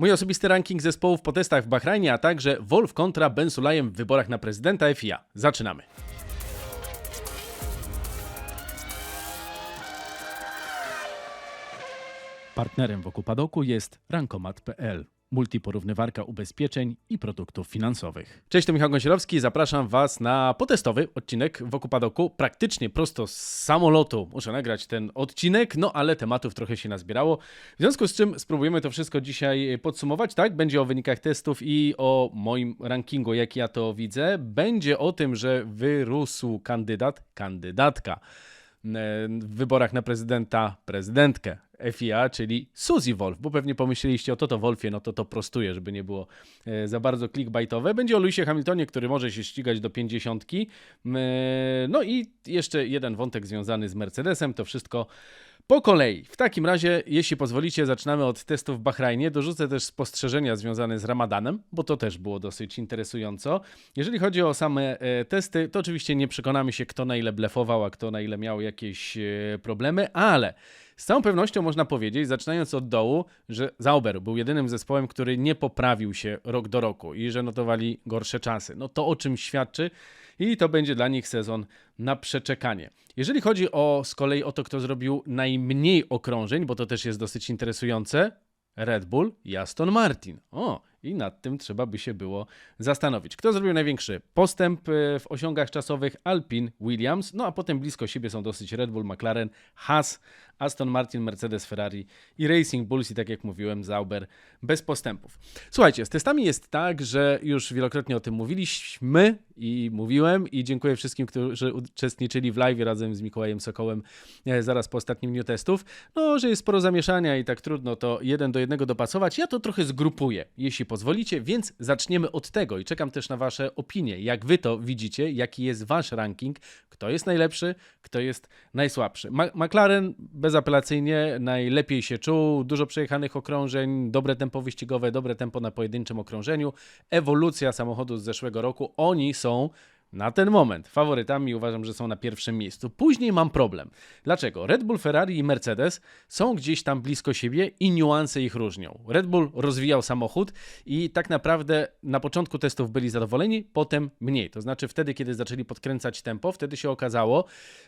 Mój osobisty ranking zespołów po testach w Bahrajnie, a także Wolf kontra Ben Sulajem w wyborach na prezydenta FIA. Zaczynamy. Partnerem wokół padoku jest rankomat.pl. Multiporównywarka ubezpieczeń i produktów finansowych. Cześć, to Michał Gąsielowski. Zapraszam Was na potestowy odcinek wokół padoku. Praktycznie prosto z samolotu muszę nagrać ten odcinek, no ale tematów trochę się nazbierało. W związku z czym spróbujemy to wszystko dzisiaj podsumować, tak? Będzie o wynikach testów i o moim rankingu, jak ja to widzę. Będzie o tym, że wyrósł kandydat, kandydatka w wyborach na prezydenta, prezydentkę FIA, czyli Suzy Wolf, bo pewnie pomyśleliście o to, to Wolfie, no to to prostuję, żeby nie było e, za bardzo clickbaitowe. Będzie o Lewisie Hamiltonie, który może się ścigać do 50. E, No i jeszcze jeden wątek związany z Mercedesem, to wszystko po kolei. W takim razie, jeśli pozwolicie, zaczynamy od testów w Bahrajnie. Dorzucę też spostrzeżenia związane z Ramadanem, bo to też było dosyć interesująco. Jeżeli chodzi o same e, testy, to oczywiście nie przekonamy się, kto na ile blefował, a kto na ile miał jakieś e, problemy, ale z całą pewnością można powiedzieć, zaczynając od dołu, że Zauber był jedynym zespołem, który nie poprawił się rok do roku i że notowali gorsze czasy. No to o czym świadczy i to będzie dla nich sezon na przeczekanie. Jeżeli chodzi o z kolei o to, kto zrobił najmniej okrążeń, bo to też jest dosyć interesujące, Red Bull i Aston Martin. O, i nad tym trzeba by się było zastanowić. Kto zrobił największy postęp e, w osiągach czasowych? Alpine, Williams, no a potem blisko siebie są dosyć Red Bull, McLaren, Haas, Aston Martin, Mercedes, Ferrari i Racing Bulls i tak jak mówiłem, Zauber bez postępów. Słuchajcie, z testami jest tak, że już wielokrotnie o tym mówiliśmy i mówiłem i dziękuję wszystkim, którzy uczestniczyli w live razem z Mikołajem Sokołem e, zaraz po ostatnim dniu testów, no, że jest sporo zamieszania i tak trudno to jeden do jednego dopasować. Ja to trochę zgrupuję, jeśli pozwolicie, więc zaczniemy od tego i czekam też na wasze opinie. Jak wy to widzicie, jaki jest wasz ranking, kto jest najlepszy, kto jest najsłabszy. Ma McLaren bezapelacyjnie najlepiej się czuł, dużo przejechanych okrążeń, dobre tempo wyścigowe, dobre tempo na pojedynczym okrążeniu, ewolucja samochodu z zeszłego roku. Oni są na ten moment faworytami uważam, że są na pierwszym miejscu. Później mam problem. Dlaczego? Red Bull, Ferrari i Mercedes są gdzieś tam blisko siebie i niuanse ich różnią. Red Bull rozwijał samochód i tak naprawdę na początku testów byli zadowoleni, potem mniej. To znaczy wtedy, kiedy zaczęli podkręcać tempo, wtedy się okazało,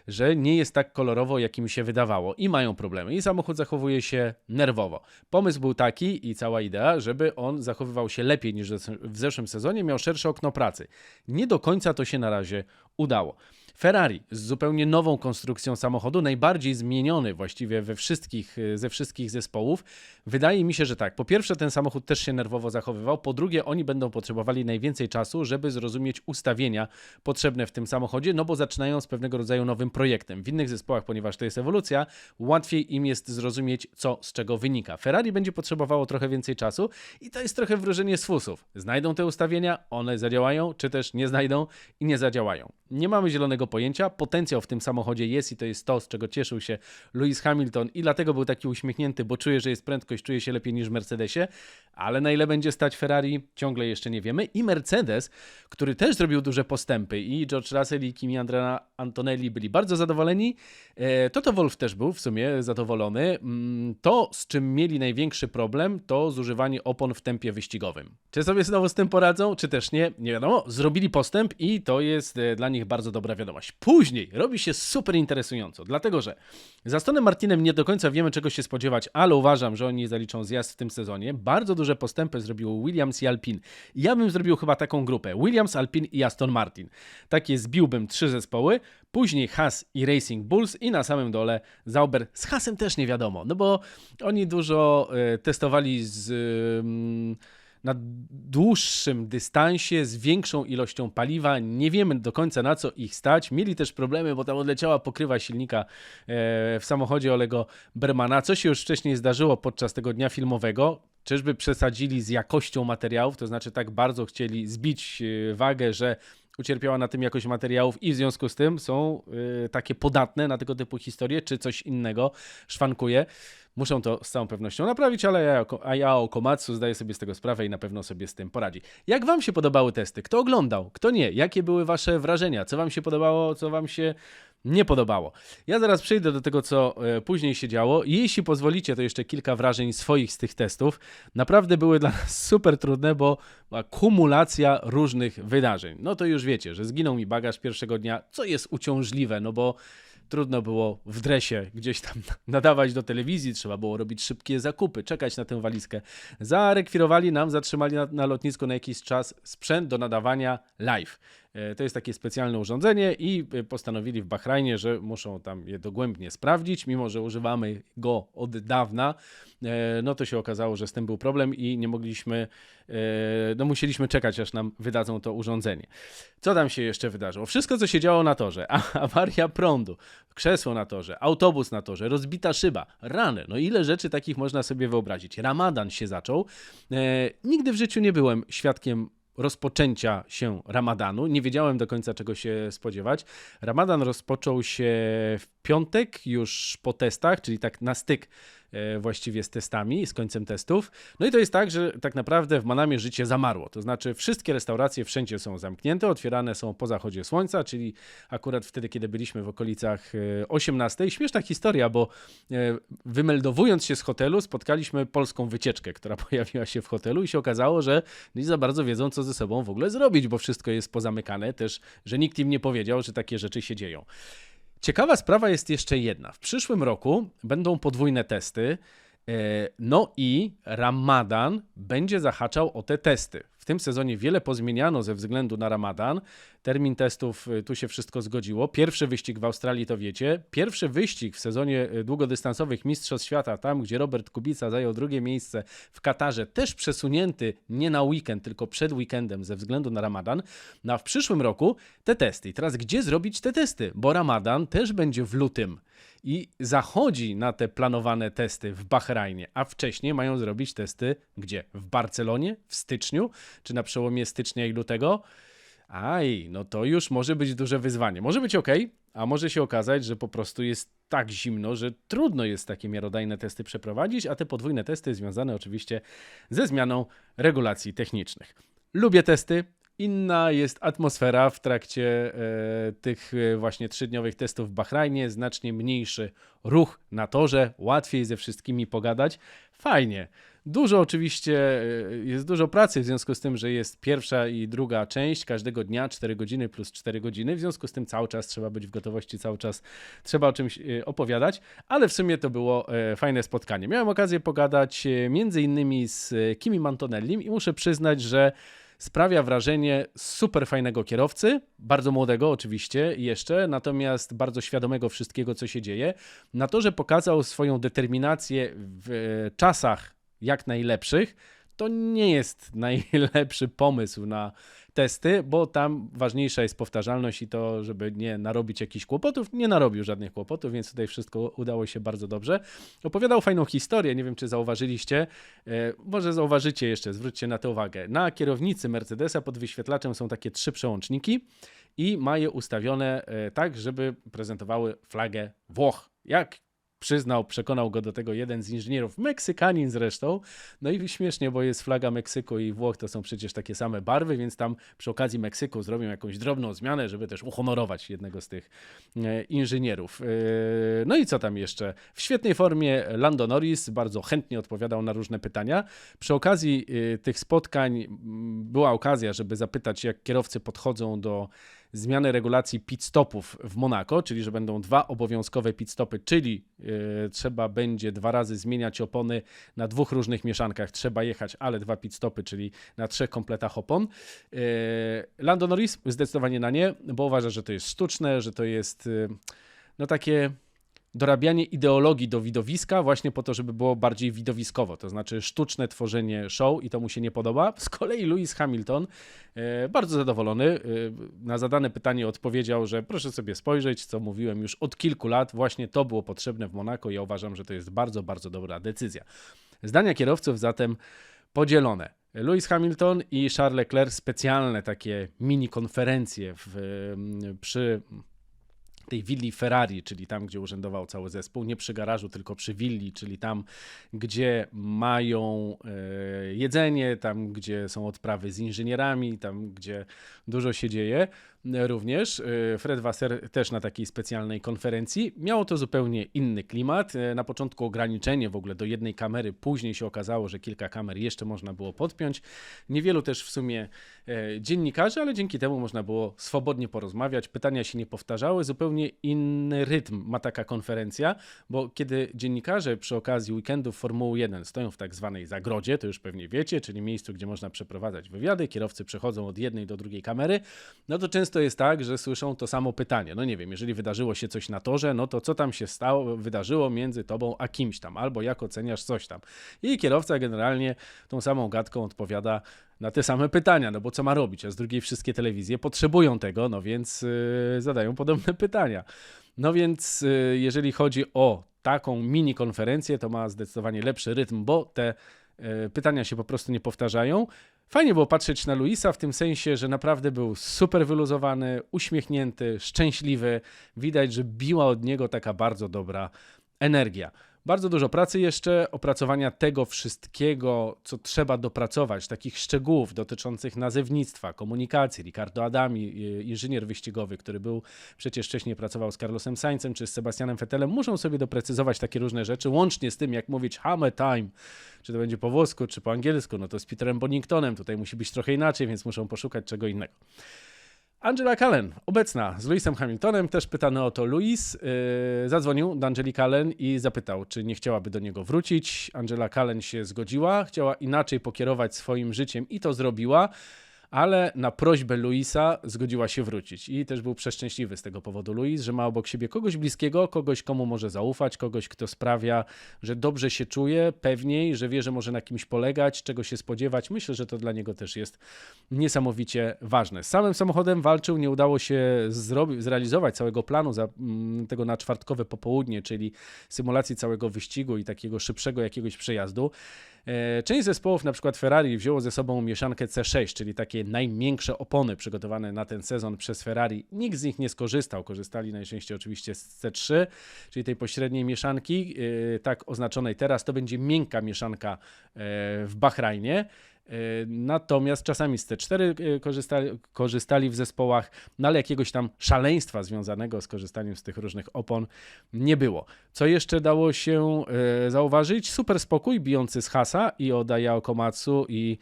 że nie jest tak kolorowo, jak im się wydawało i mają problemy. I samochód zachowuje się nerwowo. Pomysł był taki i cała idea, żeby on zachowywał się lepiej niż w zeszłym sezonie, miał szersze okno pracy. Nie do końca to się się na razie udało. Ferrari z zupełnie nową konstrukcją samochodu, najbardziej zmieniony właściwie we wszystkich, e, ze wszystkich zespołów. Wydaje mi się, że tak. Po pierwsze, ten samochód też się nerwowo zachowywał. Po drugie, oni będą potrzebowali najwięcej czasu, żeby zrozumieć ustawienia potrzebne w tym samochodzie, no bo zaczynają z pewnego rodzaju nowym projektem. W innych zespołach, ponieważ to jest ewolucja, łatwiej im jest zrozumieć, co z czego wynika. Ferrari będzie potrzebowało trochę więcej czasu i to jest trochę wróżenie z fusów. Znajdą te ustawienia, one zadziałają, czy też nie znajdą i nie zadziałają. Nie mamy zielonego pojęcia. Potencjał w tym samochodzie jest i to jest to, z czego cieszył się Lewis Hamilton i dlatego był taki uśmiechnięty, bo czuje, że jest prędkość, czuje się lepiej niż w Mercedesie, ale na ile będzie stać Ferrari, ciągle jeszcze nie wiemy. I Mercedes, który też zrobił duże postępy i George Russell i Kimi Andrea Antonelli byli bardzo zadowoleni. E, Toto Wolf też był w sumie zadowolony. Mm, to, z czym mieli największy problem, to zużywanie opon w tempie wyścigowym. Czy sobie znowu z tym poradzą, czy też nie? Nie wiadomo. Zrobili postęp i to jest e, dla nich bardzo dobra wiadomość. Później robi się super interesująco, dlatego że za Astonem Martinem nie do końca wiemy czego się spodziewać, ale uważam, że oni zaliczą zjazd w tym sezonie. Bardzo duże postępy zrobił Williams i Alpine. Ja bym zrobił chyba taką grupę. Williams, Alpine i Aston Martin. Takie zbiłbym trzy zespoły, później Haas i Racing Bulls i na samym dole Zauber. Z Haasem też nie wiadomo, no bo oni dużo y, testowali z... Y, na dłuższym dystansie z większą ilością paliwa. Nie wiemy do końca na co ich stać. Mieli też problemy, bo tam odleciała pokrywa silnika e, w samochodzie Olego Bermana, co się już wcześniej zdarzyło podczas tego dnia filmowego. Czyżby przesadzili z jakością materiałów, to znaczy tak bardzo chcieli zbić e, wagę, że ucierpiała na tym jakość materiałów i w związku z tym są y, takie podatne na tego typu historie, czy coś innego szwankuje. Muszą to z całą pewnością naprawić, ale ja, a ja o Komatsu zdaję sobie z tego sprawę i na pewno sobie z tym poradzi. Jak wam się podobały testy? Kto oglądał? Kto nie? Jakie były wasze wrażenia? Co wam się podobało? Co wam się nie podobało? Ja zaraz przejdę do tego, co e, później się działo. Jeśli pozwolicie, to jeszcze kilka wrażeń swoich z tych testów. Naprawdę były dla nas super trudne, bo kumulacja różnych wydarzeń. No to już wiecie, że zginął mi bagaż pierwszego dnia, co jest uciążliwe, no bo trudno było w dresie gdzieś tam nadawać do telewizji, trzeba było robić szybkie zakupy, czekać na tę walizkę. Zarekwirowali nam, zatrzymali na, na lotnisku na jakiś czas sprzęt do nadawania live. E, To jest takie specjalne urządzenie i e, postanowili w Bahrajnie, że muszą tam je dogłębnie sprawdzić, mimo że używamy go od dawna. e, No to się okazało, że z tym był problem i nie mogliśmy, no musieliśmy czekać, aż nam wydadzą to urządzenie. Co tam się jeszcze wydarzyło? Wszystko, co się działo na torze. Awaria prądu, krzesło na torze, autobus na torze, rozbita szyba, rany. No ile rzeczy takich można sobie wyobrazić. Ramadan się zaczął. Nigdy w życiu nie byłem świadkiem rozpoczęcia się Ramadanu. Nie wiedziałem do końca czego się spodziewać. Ramadan rozpoczął się w piątek już po testach, czyli tak na styk właściwie z testami, z końcem testów. No i to jest tak, że tak naprawdę w Manamie życie zamarło. To znaczy wszystkie restauracje wszędzie są zamknięte, otwierane są po zachodzie słońca, czyli akurat wtedy, kiedy byliśmy w okolicach e, 18. Śmieszna historia, bo e, wymeldowując się z hotelu spotkaliśmy polską wycieczkę, która pojawiła się w hotelu i się okazało, że nie za bardzo wiedzą, co ze sobą w ogóle zrobić, bo wszystko jest pozamykane, też, że nikt im nie powiedział, że takie rzeczy się dzieją. Ciekawa sprawa jest jeszcze jedna. W przyszłym roku będą podwójne testy. e, No i Ramadan będzie zahaczał o te testy. W tym sezonie wiele pozmieniano ze względu na Ramadan. Termin testów y, tu się wszystko zgodziło. Pierwszy wyścig w Australii to wiecie. Pierwszy wyścig w sezonie y, długodystansowych Mistrzostw Świata, tam gdzie Robert Kubica zajął drugie miejsce w Katarze, też przesunięty nie na weekend, tylko przed weekendem ze względu na Ramadan. No a w przyszłym roku te testy. I teraz gdzie zrobić te testy? Bo Ramadan też będzie w lutym i zachodzi na te planowane testy w Bahrajnie, a wcześniej mają zrobić testy gdzie? W Barcelonie w styczniu, czy na przełomie stycznia i lutego? Aj, no to już może być duże wyzwanie. Może być ok, a może się okazać, że po prostu jest tak zimno, że trudno jest takie miarodajne testy przeprowadzić, a te podwójne testy związane oczywiście ze zmianą regulacji technicznych. Lubię testy. Inna jest atmosfera w trakcie e, tych e, właśnie trzydniowych testów w Bahrajnie. Znacznie mniejszy ruch na torze, łatwiej ze wszystkimi pogadać. Fajnie. Dużo oczywiście, e, jest dużo pracy w związku z tym, że jest pierwsza i druga część każdego dnia, 4 godziny plus 4 godziny. W związku z tym cały czas trzeba być w gotowości, cały czas trzeba o czymś e, opowiadać, ale w sumie to było e, fajne spotkanie. Miałem okazję pogadać między innymi z Kimi Mantonellim i muszę przyznać, że sprawia wrażenie super fajnego kierowcy, bardzo młodego oczywiście jeszcze, natomiast bardzo świadomego wszystkiego, co się dzieje. Na to, że pokazał swoją determinację w czasach jak najlepszych, to nie jest najlepszy pomysł na testy, bo tam ważniejsza jest powtarzalność i to, żeby nie narobić jakichś kłopotów. Nie narobił żadnych kłopotów, więc tutaj wszystko udało się bardzo dobrze. Opowiadał fajną historię, nie wiem czy zauważyliście, e, może zauważycie jeszcze, zwróćcie na to uwagę. Na kierownicy Mercedesa pod wyświetlaczem są takie trzy przełączniki i ma je ustawione e, tak, żeby prezentowały flagę Włoch. Jak przyznał, przekonał go do tego jeden z inżynierów, Meksykanin zresztą. No i śmiesznie, bo jest flaga Meksyku i Włoch to są przecież takie same barwy, więc tam przy okazji Meksyku zrobią jakąś drobną zmianę, żeby też uhonorować jednego z tych e, inżynierów. E, No i co tam jeszcze? W świetnej formie Lando Norris bardzo chętnie odpowiadał na różne pytania. Przy okazji e, tych spotkań była okazja, żeby zapytać, jak kierowcy podchodzą do zmiany regulacji pit stopów w Monako, czyli że będą dwa obowiązkowe pit stopy, czyli e, trzeba będzie dwa razy zmieniać opony na dwóch różnych mieszankach, trzeba jechać, ale dwa pit stopy, czyli na trzech kompletach opon. E, Lando Norris zdecydowanie na nie, bo uważa, że to jest sztuczne, że to jest e, no takie dorabianie ideologii do widowiska właśnie po to, żeby było bardziej widowiskowo, to znaczy sztuczne tworzenie show i to mu się nie podoba. Z kolei Lewis Hamilton, e, bardzo zadowolony, e, na zadane pytanie odpowiedział, że proszę sobie spojrzeć, co mówiłem już od kilku lat, właśnie to było potrzebne w Monako i ja uważam, że to jest bardzo, bardzo dobra decyzja. Zdania kierowców zatem podzielone. Lewis Hamilton i Charles Leclerc specjalne takie mini konferencje w, przy tej willi Ferrari, czyli tam, gdzie urzędował cały zespół, nie przy garażu, tylko przy willi, czyli tam, gdzie mają e, jedzenie, tam, gdzie są odprawy z inżynierami, tam, gdzie dużo się dzieje. Również e, Fred Wasser też na takiej specjalnej konferencji. Miało to zupełnie inny klimat. E, Na początku ograniczenie w ogóle do jednej kamery, później się okazało, że kilka kamer jeszcze można było podpiąć. Niewielu też w sumie e, dziennikarzy, ale dzięki temu można było swobodnie porozmawiać. Pytania się nie powtarzały, zupełnie inny rytm ma taka konferencja, bo kiedy dziennikarze przy okazji weekendów Formuły 1 stoją w tak zwanej zagrodzie, to już pewnie wiecie, czyli miejscu, gdzie można przeprowadzać wywiady, kierowcy przechodzą od jednej do drugiej kamery, no to często jest tak, że słyszą to samo pytanie. No nie wiem, jeżeli wydarzyło się coś na torze, no to co tam się stało, wydarzyło między tobą a kimś tam, albo jak oceniasz coś tam. I kierowca generalnie tą samą gadką odpowiada na te same pytania, no bo co ma robić? A z drugiej wszystkie telewizje potrzebują tego, no więc yy, zadają podobne pytania. No więc yy, jeżeli chodzi o taką mini konferencję, to ma zdecydowanie lepszy rytm, bo te yy, pytania się po prostu nie powtarzają. Fajnie było patrzeć na Luisa w tym sensie, że naprawdę był super wyluzowany, uśmiechnięty, szczęśliwy. Widać, że biła od niego taka bardzo dobra energia. Bardzo dużo pracy jeszcze, opracowania tego wszystkiego, co trzeba dopracować, takich szczegółów dotyczących nazewnictwa, komunikacji. Ricardo Adami, y, inżynier wyścigowy, który był przecież wcześniej pracował z Carlosem Saincem czy z Sebastianem Vettelem, muszą sobie doprecyzować takie różne rzeczy, łącznie z tym, jak mówić hammer time, czy to będzie po włosku, czy po angielsku, no to z Peterem Boningtonem, tutaj musi być trochę inaczej, więc muszą poszukać czego innego. Angela Cullen, obecna z Lewisem Hamiltonem, też pytany o to Louis, yy, zadzwonił do Angeli Cullen i zapytał, czy nie chciałaby do niego wrócić. Angela Cullen się zgodziła, chciała inaczej pokierować swoim życiem i to zrobiła, ale na prośbę Luisa zgodziła się wrócić. I też był przeszczęśliwy z tego powodu Luis, że ma obok siebie kogoś bliskiego, kogoś, komu może zaufać, kogoś, kto sprawia, że dobrze się czuje, pewniej, że wie, że może na kimś polegać, czego się spodziewać. Myślę, że to dla niego też jest niesamowicie ważne. Z samym samochodem walczył, nie udało się zrealizować całego planu za, mm, tego na czwartkowe popołudnie, czyli symulacji całego wyścigu i takiego szybszego jakiegoś przejazdu. E, Część zespołów, na przykład Ferrari, wzięło ze sobą mieszankę C6, czyli takie najmiększe opony przygotowane na ten sezon przez Ferrari. Nikt z nich nie skorzystał. Korzystali najczęściej oczywiście z C3, czyli tej pośredniej mieszanki, e, tak oznaczonej teraz. To będzie miękka mieszanka e, w Bahrajnie. E, Natomiast czasami z C4 e, korzystali, korzystali w zespołach, no ale jakiegoś tam szaleństwa związanego z korzystaniem z tych różnych opon nie było. Co jeszcze dało się e, zauważyć? Super spokój bijący z Hasa i o Dayao Komatsu i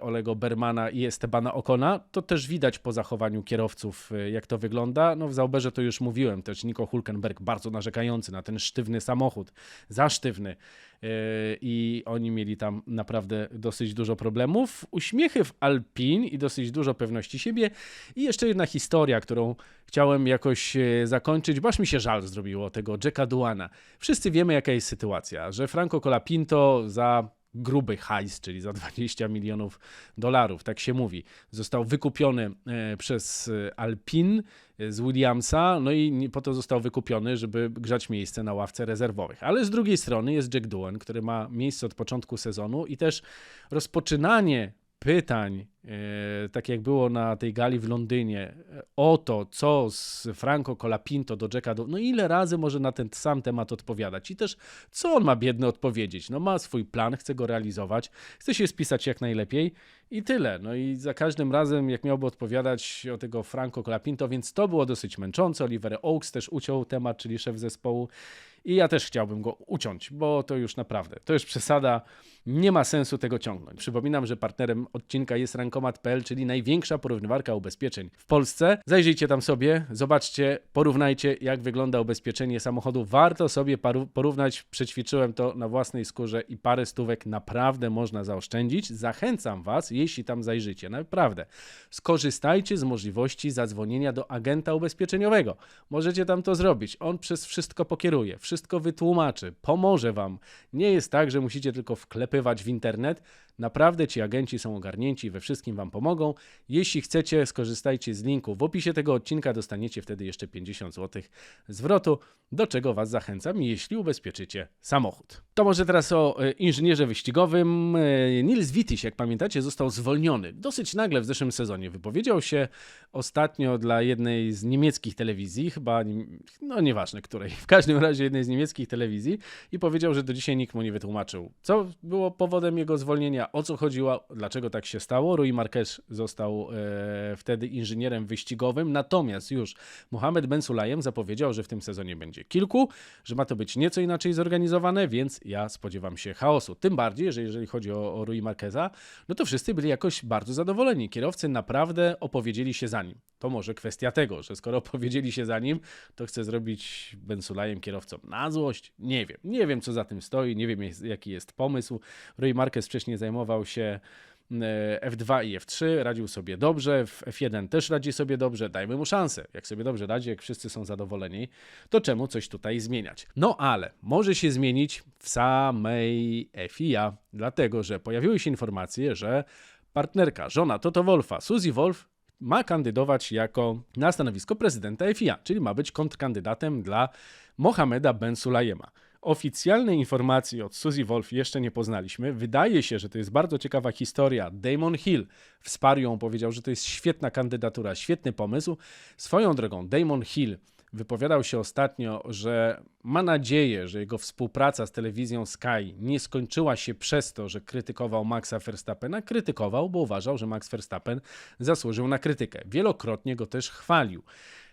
Olego Bermana i Estebana Okona. To też widać po zachowaniu kierowców, jak to wygląda. No w Zauberze to już mówiłem, też Nico Hulkenberg bardzo narzekający na ten sztywny samochód, za sztywny. E, I oni mieli tam naprawdę dosyć dużo problemów. Uśmiechy w Alpin i dosyć dużo pewności siebie. I jeszcze jedna historia, którą chciałem jakoś e, zakończyć, bo aż mi się żal zrobiło tego Jacka Duana. Wszyscy wiemy, jaka jest sytuacja, że Franco Colapinto za gruby hajs, czyli za 20 milionów dolarów, tak się mówi, został wykupiony e, przez e, Alpin e, z Williamsa, no i po to został wykupiony, żeby grzać miejsce na ławce rezerwowych. Ale z drugiej strony jest Jack Doohan, który ma miejsce od początku sezonu i też rozpoczynanie pytań, tak jak było na tej gali w Londynie, e, o to, co z Franco Colapinto do Jacka, Do- no ile razy może na ten sam temat odpowiadać i też co on ma biedny odpowiedzieć. No ma swój plan, chce go realizować, chce się spisać jak najlepiej i tyle. No i za każdym razem, jak miałby odpowiadać o tego Franco Colapinto, więc to było dosyć męczące. Oliver Oaks też uciął temat, czyli szef zespołu. I ja też chciałbym go uciąć, bo to już naprawdę, to już przesada, nie ma sensu tego ciągnąć. Przypominam, że partnerem odcinka jest Rankomat.pl, czyli największa porównywarka ubezpieczeń w Polsce. Zajrzyjcie tam sobie, zobaczcie, porównajcie, jak wygląda ubezpieczenie samochodu. Warto sobie porównać, przećwiczyłem to na własnej skórze i parę stówek naprawdę można zaoszczędzić. Zachęcam Was, jeśli tam zajrzycie, naprawdę, skorzystajcie z możliwości zadzwonienia do agenta ubezpieczeniowego. Możecie tam to zrobić. On przez wszystko pokieruje, wszystko wytłumaczy, pomoże Wam. Nie jest tak, że musicie tylko wklepywać w internet. Naprawdę ci agenci są ogarnięci we wszystkim Wam pomogą. Jeśli chcecie, skorzystajcie z linku w opisie tego odcinka, dostaniecie wtedy jeszcze 50 zł zwrotu, do czego Was zachęcam, jeśli ubezpieczycie samochód. To może teraz o e, inżynierze wyścigowym. E, Nils Wittis, jak pamiętacie, został zwolniony dosyć nagle w zeszłym sezonie. Wypowiedział się ostatnio dla jednej z niemieckich telewizji, chyba, no nieważne której, w każdym razie jednej z niemieckich telewizji i powiedział, że do dzisiaj nikt mu nie wytłumaczył, co było powodem jego zwolnienia, o co chodziło, dlaczego tak się stało. Rui Marquez został e, wtedy inżynierem wyścigowym, natomiast już Mohamed Ben Sulayem zapowiedział, że w tym sezonie będzie kilku, że ma to być nieco inaczej zorganizowane, więc ja spodziewam się chaosu. Tym bardziej, że jeżeli chodzi o, o Rui Marqueza, no to wszyscy byli jakoś bardzo zadowoleni. Kierowcy naprawdę opowiedzieli się za nim. To może kwestia tego, że skoro opowiedzieli się za nim, to chce zrobić Ben Sulajem kierowcą na złość? Nie wiem. Nie wiem, co za tym stoi, nie wiem, jaki jest pomysł. Rui Marquez wcześniej zajmował się e, F2 i F3, radził sobie dobrze, w F1 też radzi sobie dobrze, dajmy mu szansę. Jak sobie dobrze radzi, jak wszyscy są zadowoleni, to czemu coś tutaj zmieniać? No ale może się zmienić w samej FIA, dlatego że pojawiły się informacje, że partnerka, żona Toto Wolfa, Suzy Wolf, ma kandydować jako na stanowisko prezydenta FIA, czyli ma być kontrkandydatem dla Mohameda Ben Sulayema. Oficjalnej informacji od Suzy Wolf jeszcze nie poznaliśmy. Wydaje się, że to jest bardzo ciekawa historia. Damon Hill wsparł ją, powiedział, że to jest świetna kandydatura, świetny pomysł. Swoją drogą, Damon Hill wypowiadał się ostatnio, że ma nadzieję, że jego współpraca z telewizją Sky nie skończyła się przez to, że krytykował Maxa Verstappena. Krytykował, bo uważał, że Max Verstappen zasłużył na krytykę. Wielokrotnie go też chwalił.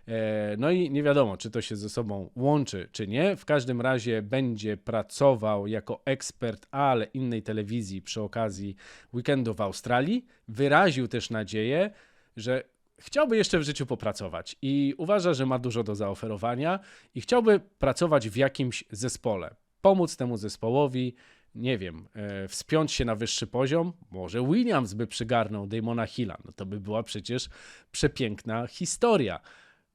E, no i nie wiadomo, czy to się ze sobą łączy, czy nie. W każdym razie będzie pracował jako ekspert, ale innej telewizji przy okazji weekendu w Australii. Wyraził też nadzieję, że chciałby jeszcze w życiu popracować i uważa, że ma dużo do zaoferowania i chciałby pracować w jakimś zespole, pomóc temu zespołowi, nie wiem, e, wspiąć się na wyższy poziom. Może Williams by przygarnął Damona Hilla, no to by była przecież przepiękna historia.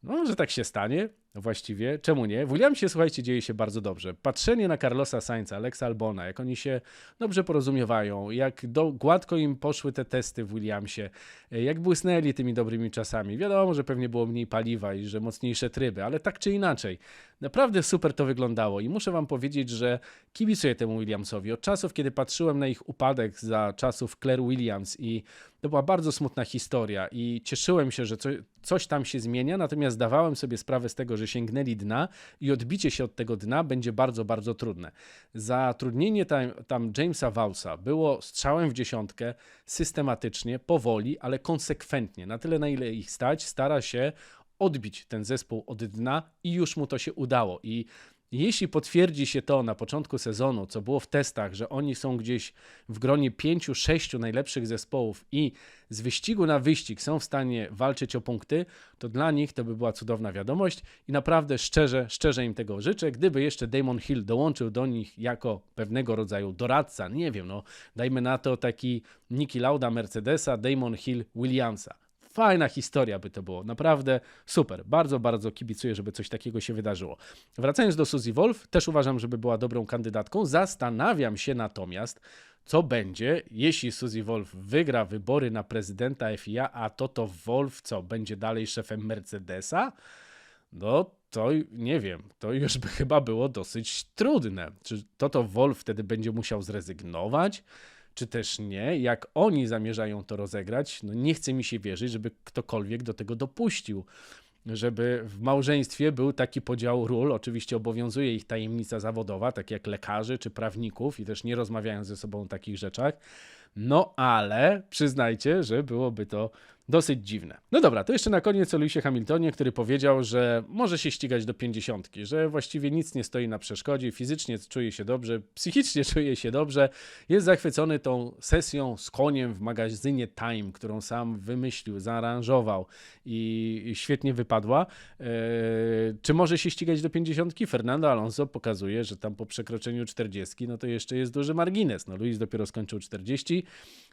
No, że tak się stanie, właściwie, czemu nie? W Williamsie, słuchajcie, dzieje się bardzo dobrze. Patrzenie na Carlosa Sainza, Alexa Albona, jak oni się dobrze porozumiewają, jak do, gładko im poszły te testy w Williamsie, jak błysnęli tymi dobrymi czasami. Wiadomo, że pewnie było mniej paliwa i że mocniejsze tryby, ale tak czy inaczej, naprawdę super to wyglądało i muszę wam powiedzieć, że kibicuję temu Williamsowi. Od czasów, kiedy patrzyłem na ich upadek za czasów Claire Williams i to była bardzo smutna historia i cieszyłem się, że co, coś tam się zmienia, natomiast zdawałem sobie sprawę z tego, że sięgnęli dna i odbicie się od tego dna będzie bardzo, bardzo trudne. Zatrudnienie tam, tam Jamesa Vausa było strzałem w dziesiątkę, systematycznie, powoli, ale konsekwentnie. Na tyle, na ile ich stać, stara się odbić ten zespół od dna i już mu to się udało. I jeśli potwierdzi się to na początku sezonu, co było w testach, że oni są gdzieś w gronie pięciu, sześciu najlepszych zespołów i z wyścigu na wyścig są w stanie walczyć o punkty, to dla nich to by była cudowna wiadomość i naprawdę szczerze, szczerze im tego życzę. Gdyby jeszcze Damon Hill dołączył do nich jako pewnego rodzaju doradca, nie wiem, no dajmy na to taki Niki Lauda Mercedesa, Damon Hill Williamsa Fajna historia by to było, naprawdę super. Bardzo, bardzo kibicuję, żeby coś takiego się wydarzyło. Wracając do Suzy Wolf, też uważam, żeby była dobrą kandydatką. Zastanawiam się natomiast, co będzie, jeśli Suzy Wolf wygra wybory na prezydenta FIA, a Toto Wolf co, będzie dalej szefem Mercedesa? No to nie wiem, to już by chyba było dosyć trudne. Czy Toto Wolf wtedy będzie musiał zrezygnować? Czy też nie, jak oni zamierzają to rozegrać, no nie chce mi się wierzyć, żeby ktokolwiek do tego dopuścił. Żeby w małżeństwie był taki podział ról, oczywiście obowiązuje ich tajemnica zawodowa, tak jak lekarzy czy prawników, i też nie rozmawiają ze sobą o takich rzeczach. No ale przyznajcie, że byłoby to Dosyć dziwne. No dobra, to jeszcze na koniec o Lewisie Hamiltonie, który powiedział, że może się ścigać do pięćdziesiątki, że właściwie nic nie stoi na przeszkodzie, fizycznie czuje się dobrze, psychicznie czuje się dobrze, jest zachwycony tą sesją z koniem w magazynie Time, którą sam wymyślił, zaaranżował i świetnie wypadła. Eee, czy może się ścigać do pięćdziesiątki? Fernando Alonso pokazuje, że tam po przekroczeniu czterdziestki, no to jeszcze jest duży margines. No Luis dopiero skończył 40,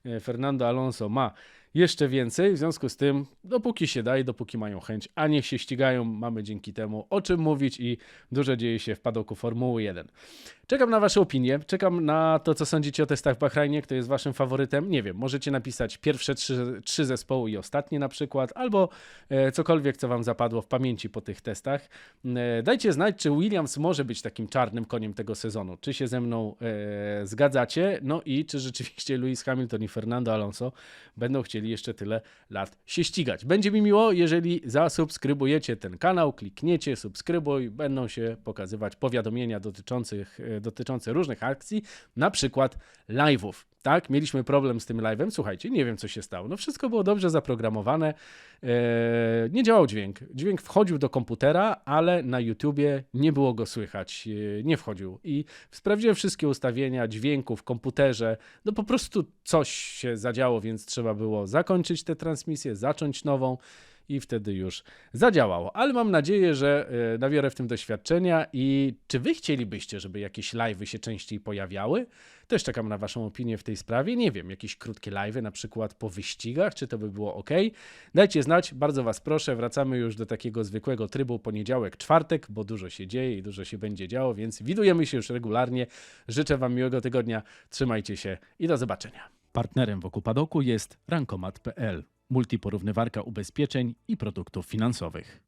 eee, Fernando Alonso ma jeszcze więcej. W związku z tym, dopóki się da i dopóki mają chęć, a niech się ścigają, mamy dzięki temu o czym mówić i dużo dzieje się w padoku Formuły 1. Czekam na Wasze opinie, czekam na to, co sądzicie o testach w Bahrajnie, kto jest Waszym faworytem. Nie wiem, możecie napisać pierwsze trzy, trzy zespoły i ostatnie na przykład, albo e, cokolwiek, co Wam zapadło w pamięci po tych testach. E, dajcie znać, czy Williams może być takim czarnym koniem tego sezonu. Czy się ze mną e, zgadzacie? No i czy rzeczywiście Lewis Hamilton i Fernando Alonso będą chcieli jeszcze tyle lat się ścigać. Będzie mi miło, jeżeli zasubskrybujecie ten kanał, klikniecie subskrybuj, będą się pokazywać powiadomienia dotyczących, e, dotyczące różnych akcji, na przykład live'ów. Tak, mieliśmy problem z tym live'em. Słuchajcie, nie wiem co się stało. No wszystko było dobrze zaprogramowane. Eee, nie działał dźwięk. Dźwięk wchodził do komputera, ale na YouTubie nie było go słychać. Eee, nie wchodził. I sprawdziłem wszystkie ustawienia dźwięku w komputerze. No po prostu coś się zadziało, więc trzeba było zakończyć tę transmisję, zacząć nową i wtedy już zadziałało. Ale mam nadzieję, że e, nabiorę w tym doświadczenia i czy wy chcielibyście, żeby jakieś live'y się częściej pojawiały? Też czekam na waszą opinię w tej sprawie. Nie wiem, jakieś krótkie live'y, na przykład po wyścigach, czy to by było ok? Dajcie znać, bardzo was proszę. Wracamy już do takiego zwykłego trybu poniedziałek, czwartek, bo dużo się dzieje i dużo się będzie działo, więc widujemy się już regularnie. Życzę wam miłego tygodnia, trzymajcie się i do zobaczenia. Partnerem wokół padoku jest rankomat.pl multiporównywarka ubezpieczeń i produktów finansowych.